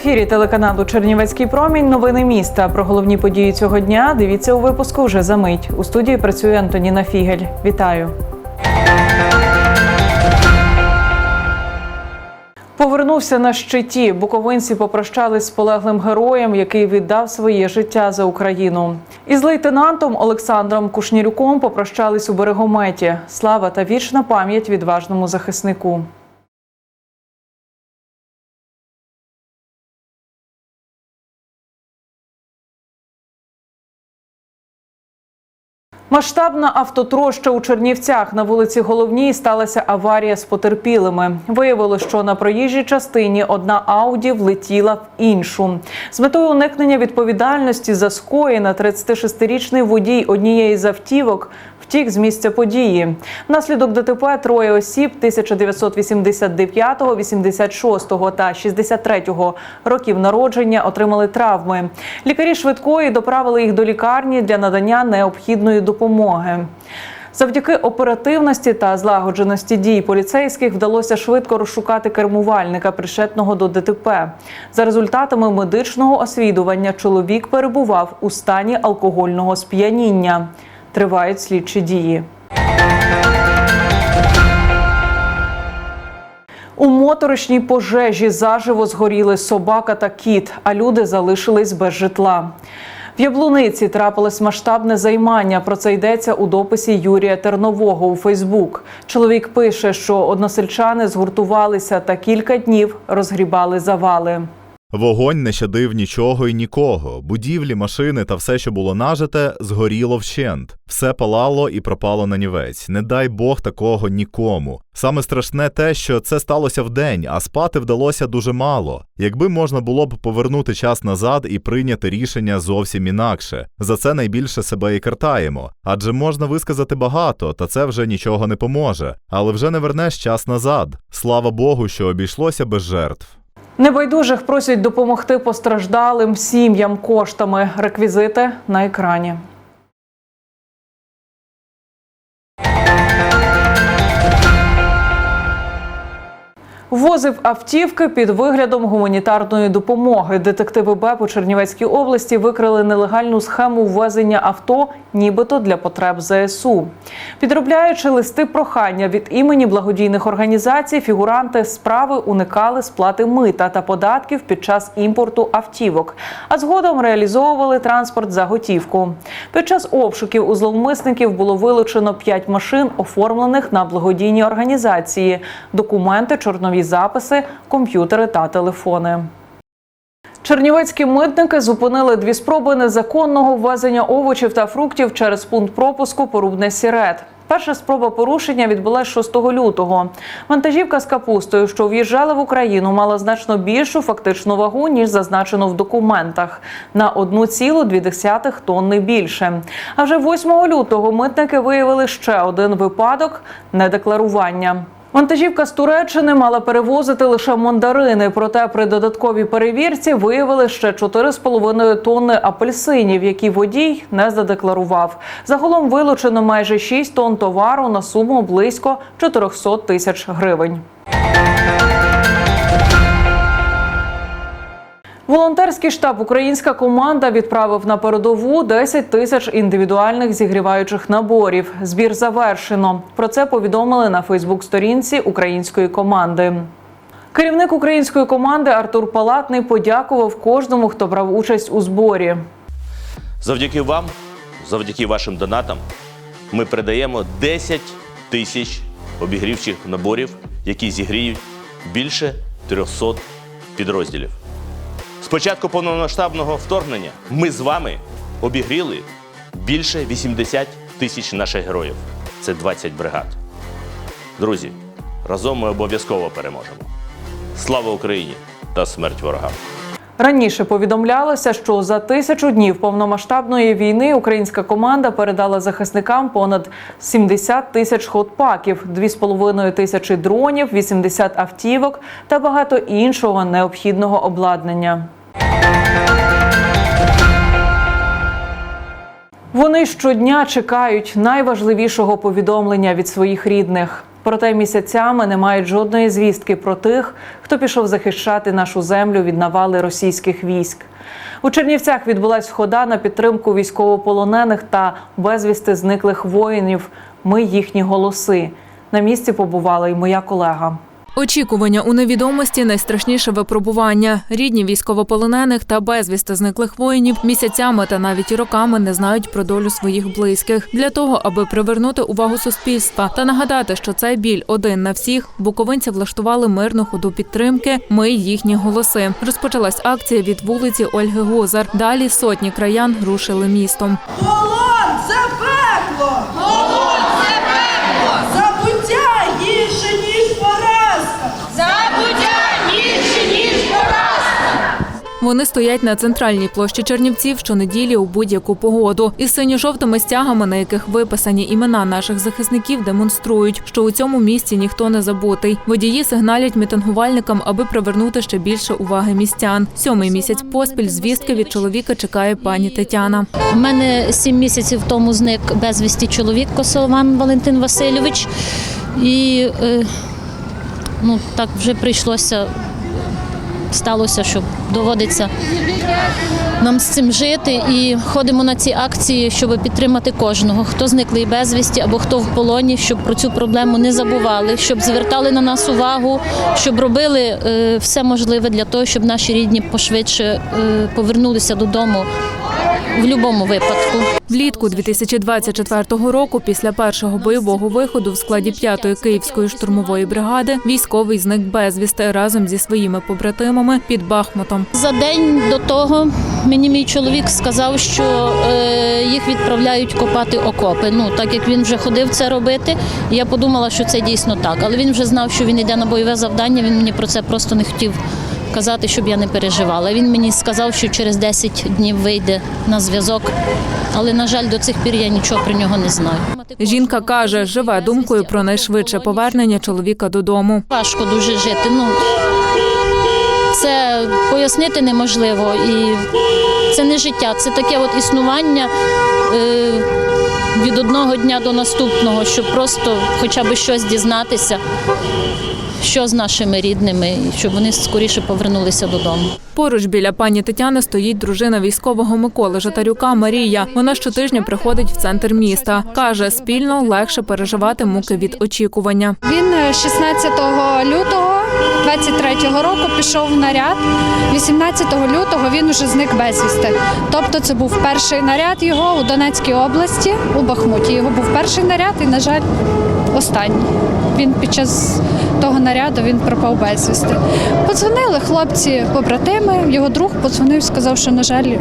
ефірі телеканалу Чернівецький промінь. Новини міста. Про головні події цього дня. Дивіться у випуску вже за мить. У студії працює Антоніна Фігель. Вітаю. Повернувся на щиті. Буковинці попрощались з полеглим героєм, який віддав своє життя за Україну. Із лейтенантом Олександром Кушнірюком попрощались у берегометі. Слава та вічна пам'ять відважному захиснику. Масштабна автотроща у Чернівцях на вулиці Головній сталася аварія з потерпілими. Виявило, що на проїжджій частині одна Ауді влетіла в іншу. З метою уникнення відповідальності за скоєна 36-річний водій однієї з автівок втік з місця події. Внаслідок ДТП троє осіб 1989, 86 та 63 років народження отримали травми. Лікарі швидкої доправили їх до лікарні для надання необхідної допомоги. Завдяки оперативності та злагодженості дій поліцейських вдалося швидко розшукати кермувальника, пришетного до ДТП. За результатами медичного освідування чоловік перебував у стані алкогольного сп'яніння. Тривають слідчі дії. У моторошній пожежі заживо згоріли собака та кіт, а люди залишились без житла. В Яблуниці трапилось масштабне займання. Про це йдеться у дописі Юрія Тернового у Фейсбук. Чоловік пише, що односельчани згуртувалися та кілька днів розгрібали завали. Вогонь не щадив нічого і нікого. Будівлі, машини та все, що було нажите, згоріло вщент. Все палало і пропало на нівець. Не дай Бог такого нікому. Саме страшне те, що це сталося вдень, а спати вдалося дуже мало. Якби можна було б повернути час назад і прийняти рішення зовсім інакше. За це найбільше себе і картаємо. Адже можна висказати багато, та це вже нічого не поможе. Але вже не вернеш час назад. Слава Богу, що обійшлося без жертв. Небайдужих просять допомогти постраждалим сім'ям коштами. Реквізити на екрані. Возив автівки під виглядом гуманітарної допомоги. Детективи БЕП у Чернівецькій області викрили нелегальну схему ввезення авто, нібито для потреб ЗСУ. Підробляючи листи прохання від імені благодійних організацій, фігуранти справи уникали сплати мита та податків під час імпорту автівок, а згодом реалізовували транспорт за готівку. Під час обшуків у зловмисників було вилучено 5 машин, оформлених на благодійні організації, документи, чорнові записи, комп'ютери та телефони. Чернівецькі митники зупинили дві спроби незаконного ввезення овочів та фруктів через пункт пропуску Порубне Сірет. Перша спроба порушення відбулася 6 лютого. Вантажівка з капустою, що в'їжджала в Україну, мала значно більшу фактичну вагу ніж зазначено в документах на 1,2 тонни більше. А вже 8 лютого митники виявили ще один випадок недекларування. Вантажівка з Туреччини мала перевозити лише мандарини, проте при додатковій перевірці виявили ще 4,5 тонни апельсинів, які водій не задекларував. Загалом вилучено майже 6 тонн товару на суму близько 400 тисяч гривень. Волонтерський штаб Українська команда відправив на передову 10 тисяч індивідуальних зігріваючих наборів. Збір завершено. Про це повідомили на Фейсбук-сторінці української команди. Керівник української команди Артур Палатний подякував кожному, хто брав участь у зборі. Завдяки вам, завдяки вашим донатам, ми передаємо 10 тисяч обігрівчих наборів, які зігріють більше 300 підрозділів. Початку повномасштабного вторгнення ми з вами обігріли більше 80 тисяч наших героїв. Це 20 бригад. Друзі, разом ми обов'язково переможемо. Слава Україні та смерть ворогам! Раніше повідомлялося, що за тисячу днів повномасштабної війни українська команда передала захисникам понад 70 тисяч ходпаків, 2,5 тисячі дронів, 80 автівок та багато іншого необхідного обладнання. Вони щодня чекають найважливішого повідомлення від своїх рідних. Проте місяцями не мають жодної звістки про тих, хто пішов захищати нашу землю від навали російських військ. У Чернівцях відбулась хода на підтримку військовополонених та безвісти зниклих воїнів. Ми їхні голоси. На місці побувала й моя колега. Очікування у невідомості найстрашніше випробування. Рідні військовополонених та безвісти зниклих воїнів місяцями та навіть роками не знають про долю своїх близьких. Для того, аби привернути увагу суспільства та нагадати, що цей біль один на всіх, буковинці влаштували мирну ходу підтримки. Ми їхні голоси. Розпочалась акція від вулиці Ольги Гозар. Далі сотні краян рушили містом. Полон це пекло! Вони стоять на центральній площі Чернівців щонеділі у будь-яку погоду. Із синьо-жовтими стягами, на яких виписані імена наших захисників, демонструють, що у цьому місці ніхто не забутий. Водії сигналять мітингувальникам, аби привернути ще більше уваги містян. Сьомий місяць поспіль звістки від чоловіка чекає пані Тетяна. У мене сім місяців тому зник безвісті чоловік Косован Валентин Васильович. І е, ну, так вже прийшлося, сталося, що доводиться нам з цим жити. І ходимо на ці акції, щоб підтримати кожного, хто зниклий безвісті або хто в полоні, щоб про цю проблему не забували, щоб звертали на нас увагу, щоб робили е, все можливе для того, щоб наші рідні пошвидше е, повернулися додому в будь-якому випадку. Влітку 2024 року, після першого бойового виходу в складі 5-ї київської штурмової бригади, військовий зник безвісти разом зі своїми побратимами під Бахмутом. За день до того мені мій чоловік сказав, що е, їх відправляють копати окопи. Ну так як він вже ходив це робити, я подумала, що це дійсно так. Але він вже знав, що він йде на бойове завдання. Він мені про це просто не хотів казати, щоб я не переживала. Він мені сказав, що через 10 днів вийде на зв'язок. Але на жаль, до цих пір я нічого про нього не знаю. Жінка каже, живе думкою про найшвидше повернення чоловіка додому. Важко дуже жити. Ну це пояснити неможливо. І це не життя, це таке от існування е, від одного дня до наступного, щоб просто хоча б щось дізнатися, що з нашими рідними, щоб вони скоріше повернулися додому. Поруч біля пані Тетяни стоїть дружина військового Миколи Жатарюка Марія. Вона щотижня приходить в центр міста. Каже, спільно легше переживати муки від очікування. Він е, 16 лютого 23-го року пішов в наряд. 18 лютого він уже зник безвісти. Тобто це був перший наряд його у Донецькій області, у Бахмуті. Його був перший наряд і, на жаль, останній. Він під час того наряду він пропав безвісти. Подзвонили хлопці побратими, його друг подзвонив, сказав, що, на жаль,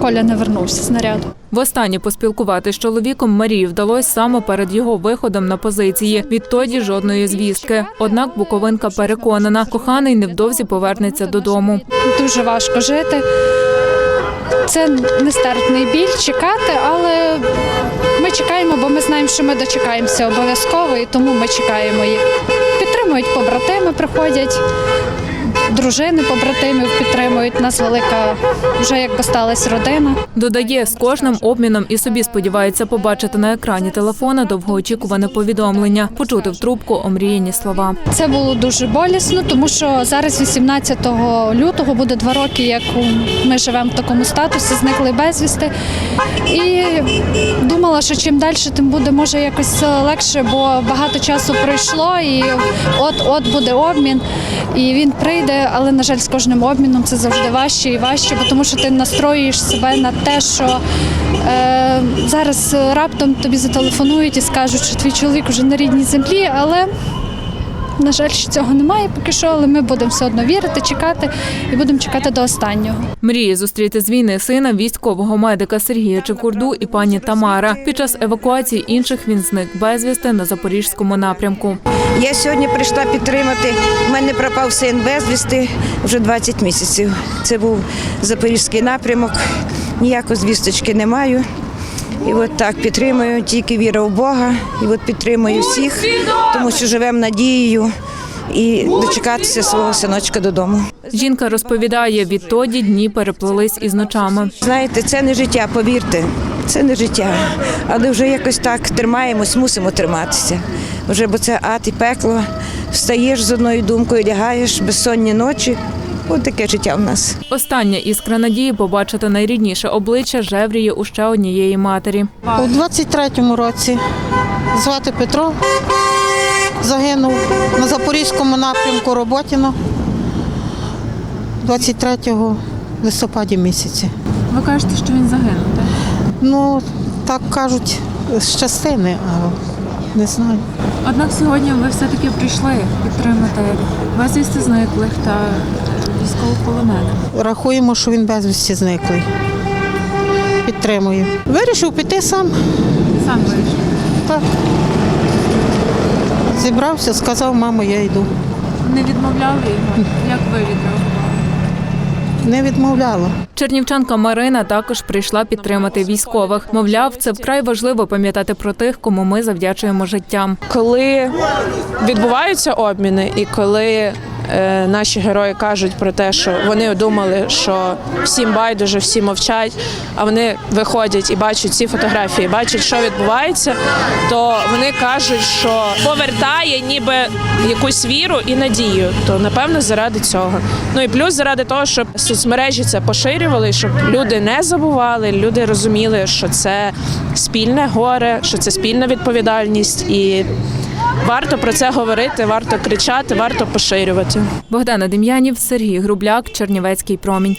Коля не вернувся з наряду. Востаннє поспілкувати з чоловіком Марії вдалося саме перед його виходом на позиції. Відтоді жодної звістки. Однак Буковинка переконана, коханий невдовзі повернеться додому. дуже важко жити. Це нестерпний біль чекати, але ми чекаємо, бо ми знаємо, що ми дочекаємося обов'язково, і тому ми чекаємо їх. Підтримують побратими, приходять. Дружини побратимів підтримують. Нас велика вже якби сталася родина. Додає, з кожним обміном і собі сподівається побачити на екрані телефона довгоочікуване повідомлення, почути в трубку омріяні слова. Це було дуже болісно, тому що зараз, 18 лютого, буде два роки, як ми живемо в такому статусі, зникли безвісти. І думала, що чим далі, тим буде може якось легше, бо багато часу пройшло, і от-от буде обмін, і він прийде, але на жаль, з кожним обміном це завжди важче і важче, бо тому що ти настроюєш себе на те, що е, зараз раптом тобі зателефонують і скажуть, що твій чоловік вже на рідній землі, але на жаль, що цього немає поки що, але ми будемо все одно вірити, чекати і будемо чекати до останнього. Мріє зустріти з війни сина військового медика Сергія Чекурду і пані Тамара. Під час евакуації інших він зник безвісти на запорізькому напрямку. Я сьогодні прийшла підтримати. У мене пропав син безвісти вже 20 місяців. Це був запорізький напрямок. Ніякої звісточки не маю. І от так підтримую, тільки віра в Бога. І от підтримую всіх, тому що живемо надією і дочекатися свого синочка додому. Жінка розповідає, відтоді дні переплелись із ночами. Знаєте, це не життя, повірте. Це не життя. Але вже якось так тримаємось, мусимо триматися. Вже бо це ад і пекло. Встаєш з одною думкою, лягаєш безсонні ночі. Ось таке життя в нас. Остання іскра надії побачити найрідніше обличчя жевріє у ще однієї матері. У 23-му році звати Петро. Загинув на Запорізькому напрямку Роботіно 23 листопаді місяці. Ви кажете, що він загинув, так? Ну, так кажуть, з частини, а не знаю. Однак сьогодні ви все-таки прийшли підтримати безвісти зниклих та військовополонених. Рахуємо, що він безвісті зниклий. Підтримую. Вирішив піти сам. Сам вирішив. Так. Зібрався, сказав, мамо, я йду. Не відмовляв його. Як ви відреагували? Не відмовляла. Чернівчанка Марина також прийшла підтримати військових. Мовляв, це вкрай важливо пам'ятати про тих, кому ми завдячуємо життям. коли відбуваються обміни, і коли наші герої кажуть про те, що вони думали, що всім байдуже, всі мовчать, а вони виходять і бачать ці фотографії, бачать, що відбувається, то вони кажуть, що повертає ніби якусь віру і надію. То напевно заради цього. Ну і плюс заради того, щоб соцмережі це поширювали, щоб люди не забували, люди розуміли, що це спільне горе, що це спільна відповідальність і. Варто про це говорити, варто кричати, варто поширювати. Богдана Дем'янів, Сергій Грубляк, Чернівецький промінь.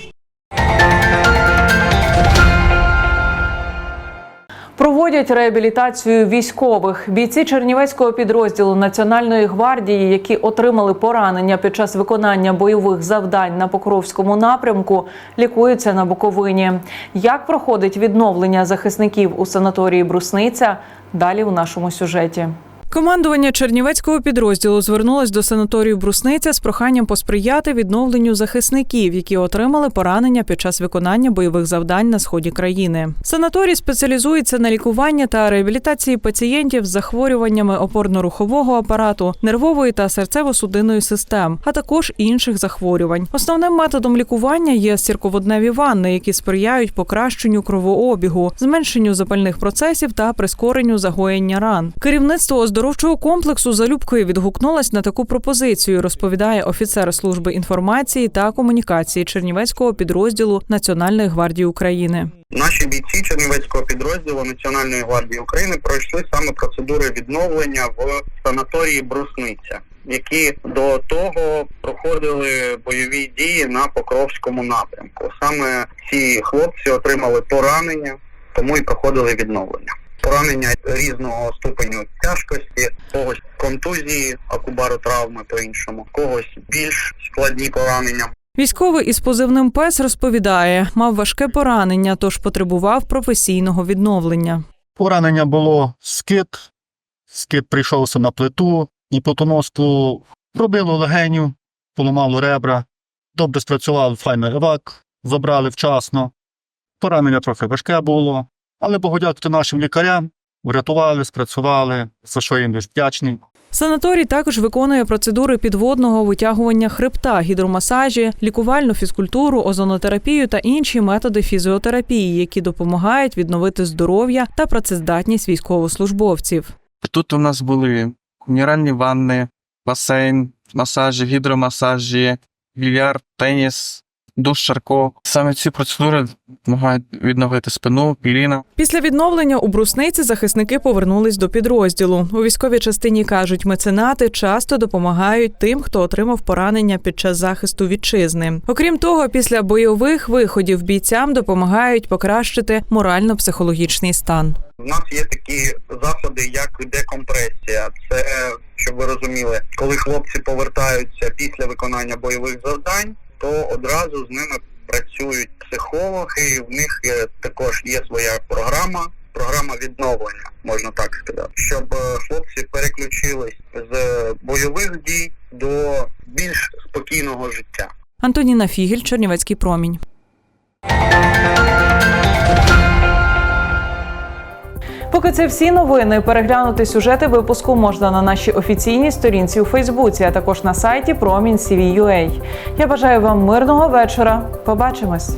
Проводять реабілітацію військових. Бійці Чернівецького підрозділу Національної гвардії, які отримали поранення під час виконання бойових завдань на Покровському напрямку, лікуються на Буковині. Як проходить відновлення захисників у санаторії Брусниця? Далі у нашому сюжеті. Командування Чернівецького підрозділу звернулось до санаторію Брусниця з проханням посприяти відновленню захисників, які отримали поранення під час виконання бойових завдань на сході країни. Санаторій спеціалізується на лікуванні та реабілітації пацієнтів з захворюваннями опорно-рухового апарату, нервової та серцево-судинної систем, а також інших захворювань. Основним методом лікування є сірководневі ванни, які сприяють покращенню кровообігу, зменшенню запальних процесів та прискоренню загоєння ран. Керівництво оздоровчого комплексу залюбкою відгукнулось на таку пропозицію, розповідає офіцер служби інформації та комунікації Чернівецького підрозділу Національної гвардії України. Наші бійці Чернівецького підрозділу Національної гвардії України пройшли саме процедури відновлення в санаторії Брусниця, які до того проходили бойові дії на Покровському напрямку. Саме ці хлопці отримали поранення, тому і проходили відновлення. Поранення різного ступеню тяжкості, когось контузії, акубаротравми по-іншому, когось більш складні поранення. Військовий із позивним ПЕС розповідає, мав важке поранення, тож потребував професійного відновлення. Поранення було скид, скид прийшовся на плиту, і потоноску пробило легеню, поламало ребра, добре спрацював файний евак, забрали вчасно. Поранення трохи важке було, але богодякувати нашим лікарям, врятували, спрацювали, за що їм дуже вдячний. Санаторій також виконує процедури підводного витягування хребта, гідромасажі, лікувальну фізкультуру, озонотерапію та інші методи фізіотерапії, які допомагають відновити здоров'я та працездатність військовослужбовців. Тут у нас були мінеральні ванни, басейн, масажі, гідромасажі, більярд, теніс, душ Шарко. Саме ці процедури допомагають відновити спину, коліна. Після відновлення у брусниці захисники повернулись до підрозділу. У військовій частині кажуть, меценати часто допомагають тим, хто отримав поранення під час захисту вітчизни. Окрім того, після бойових виходів бійцям допомагають покращити морально-психологічний стан. У нас є такі заходи, як декомпресія. Це щоб ви розуміли, коли хлопці повертаються після виконання бойових завдань, то одразу з ними працюють психологи. В них також є своя програма. Програма відновлення, можна так сказати, щоб е, хлопці переключились з бойових дій до більш спокійного життя. Антоніна Фігель, Чернівецький промінь. Поки це всі новини. Переглянути сюжети випуску можна на нашій офіційній сторінці у Фейсбуці, а також на сайті Промінь.CVUA. Я бажаю вам мирного вечора. Побачимось.